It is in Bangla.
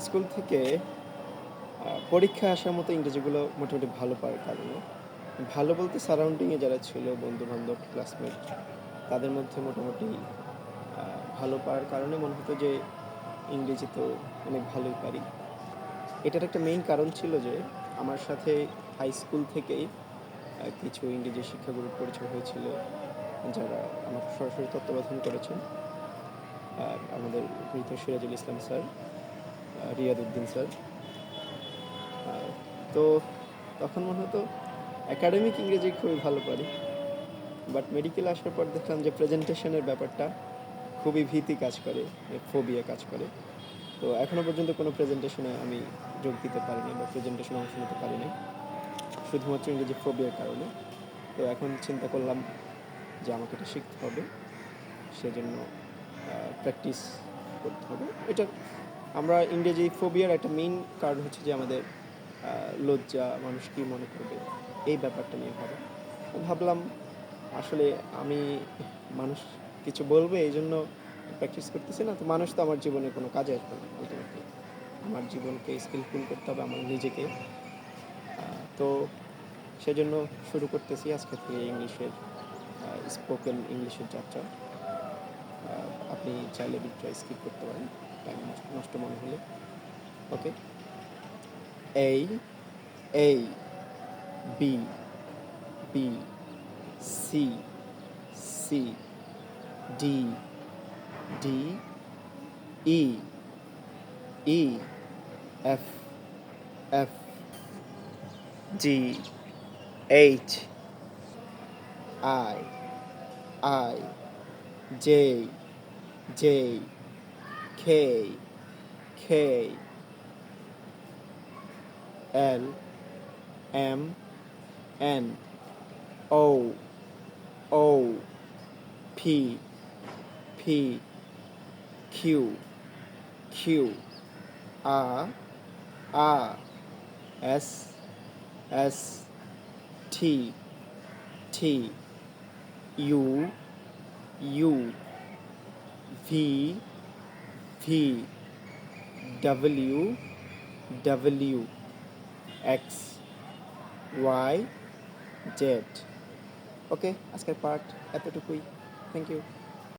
স্কুল থেকে আ পরীক্ষায় আসার মতো ইংরেজিগুলো মোটামুটি ভালো পারার কারণে ভালো বলতে সারাউন্ডিংয়ে যারা ছিল বন্ধু-বান্ধব, ক্লাসমেট তাদের মধ্যে মোটামুটি ভালো পাওয়ার কারণে মনে হতো যে ইংরেজি তো অনেক ভালোই পারি। এটার একটা মেইন কারণ ছিল যে আমার সাথে হাই স্কুল থেকেই কিছু ইংরেজি শিক্ষাগুরুর পরিচয় হয়েছিল যারা আমাকে সরাসরি তত্ত্বাবধান করেছেন। আর আমাদের মৃত সিরাজুল ইসলাম স্যার, আ রিয়াদ উদ্দিন স্যার। তো তখন মনে হতো অ্যাকাডেমিক ইংরেজি খুবই ভালো পারি। বাট মেডিকেলে আসার পর দেখলাম যে প্রেজেন্টেশনের ব্যাপারটা খুবই ভীতি কাজ করে, ফোবিয়া কাজ করে। তো এখনও পর্যন্ত কোনো প্রেজেন্টেশনে আমি যোগ দিতে পারিনি বা প্রেজেন্টেশনে অংশ নিতে পারি নাই। শুধুমাত্র ইংরেজি ফোবিয়ার কারণে। তো এখন চিন্তা করলাম যে আমাকে এটা শিখতে হবে। সেজন্য প্র্যাকটিস করতে হবে। এটা আমরা ইংরেজি ফোবিয়ার একটা মেইন কারণ হচ্ছে যে আমাদের লজ্জা, মানুষ কী মনে করবে? এই ব্যাপারটা নিয়ে ভাবা। ভাবলাম আসলে আমি মানুষ কিছু বলবে এই জন্য প্র্যাকটিস করতেছি না। তো মানুষ তো আমার জীবনে কোনো কাজে আসবে না আল্টিমেটলি। আমার জীবনকে স্কিলফুল করতে হবে আমার নিজেকে। তো সেজন্য শুরু করতেছি আজকে থেকে ইংলিশের স্পোকেন ইংলিশের যাত্রা। আপনি চাইলে বিটটা স্কিপ করতে পারেন। টাইম নষ্ট মনে হলে। Okay? A, A, B, B, C, C, D, D, E, E, F, F, G, H, I, I, J, J, K, K, L, M, N, O, O, P, P, Q, Q, R, R, S, S, T, T, U, U, V, V, W, W, X, Y, Z. Okay আজকের পার্ট এতটুকুই। Thank you.